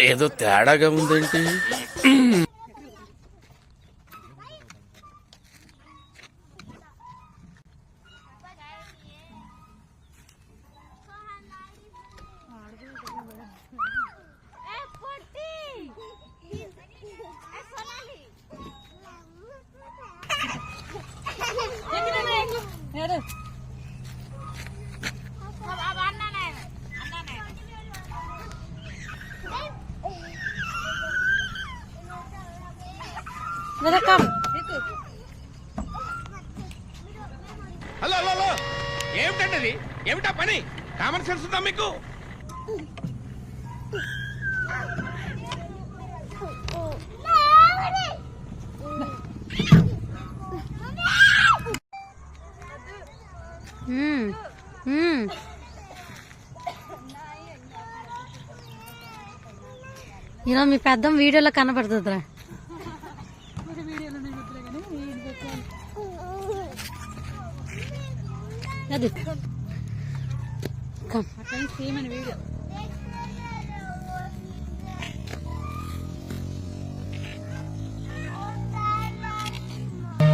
ఏదో తేడాగా ఉందేంటి? వెల్కమ్. Hello hello hello. ఏమిటండి అది ఏమిటా పని? కామన్ సెన్స్ ఉందా మీకు? ఈరోజు మీ పెద్దం వీడియోలో కనపడుతుందిరా అది.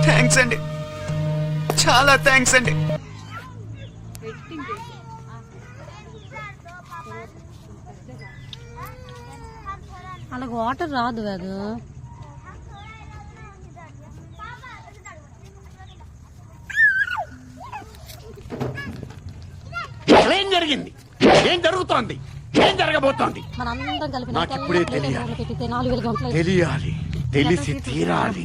థ్యాంక్స్ అండి. చాలా థ్యాంక్స్ అండి. అలాగ వాటర్ రాదు కాదు ఏం జరిగింది ఏం జరుగుతోంది? ఏం జరగబోతోంది? కలిపి నాకు ఇప్పుడే తెలియాలి. పెట్టితే నాలుగు వేల గంటలు తెలియాలి. తెలిసి తీరాలి.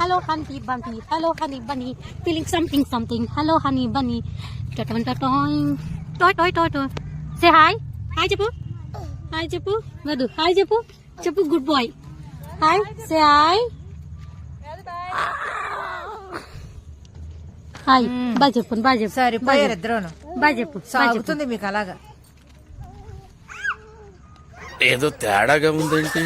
Hello honey bunny hello honey bunny feeling something something hello honey bunny టటాయింగ్ toy toy toy toy say hi hi చెప్పు. హాయ్ చెప్పు. మధు హాయ్ చెప్పు. చెప్పు good bye hi say hi hi. Bye చెప్పు బాయ్ చెప్పు. సరిపోయారు ఇద్దరును. బాయ్ చెప్పు బాయ్ చెప్పు. సాగుతుంది మీకు అలాగా. ఏదో తేడాగా ఉందేంటి?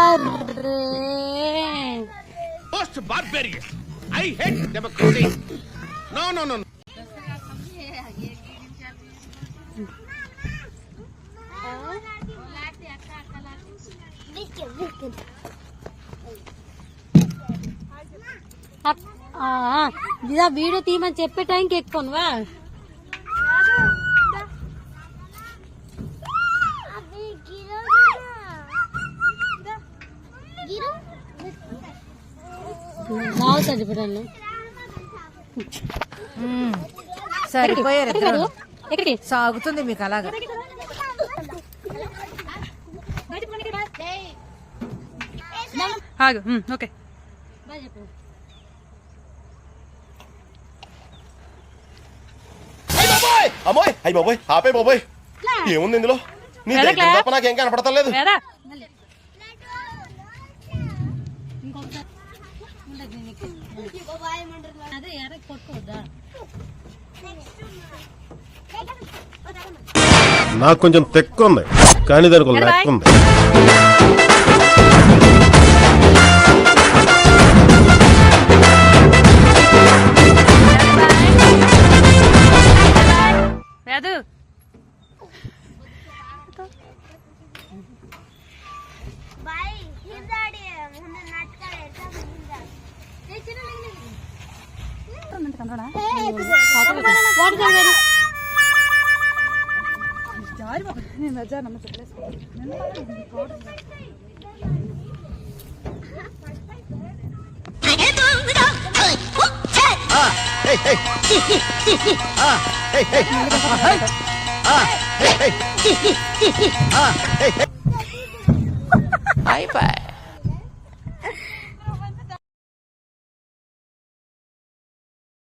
Array most barbarous I hate democracy no no no up- ఆ, ఇదా వీడియో తీయమని చెప్పే టైంకి ఎక్కువనువా సరిపోయారు? ఎక్కడికి సాగుతుంది మీకు అలాగా. ఆగు ఓకే. బాబోయ్! అమ్మోయ్! అయ్యి బాబోయ్! ఆపే బాబోయ్! ఏముంది ఇందులో? నీ తప్ప నాకేం కనపడతలేదు. అదే నాకు కొంచెం తెక్కు ఉంది కానీ దానికి లెక్క ఉంది. వాటర్ తాగారు. అయిపోయి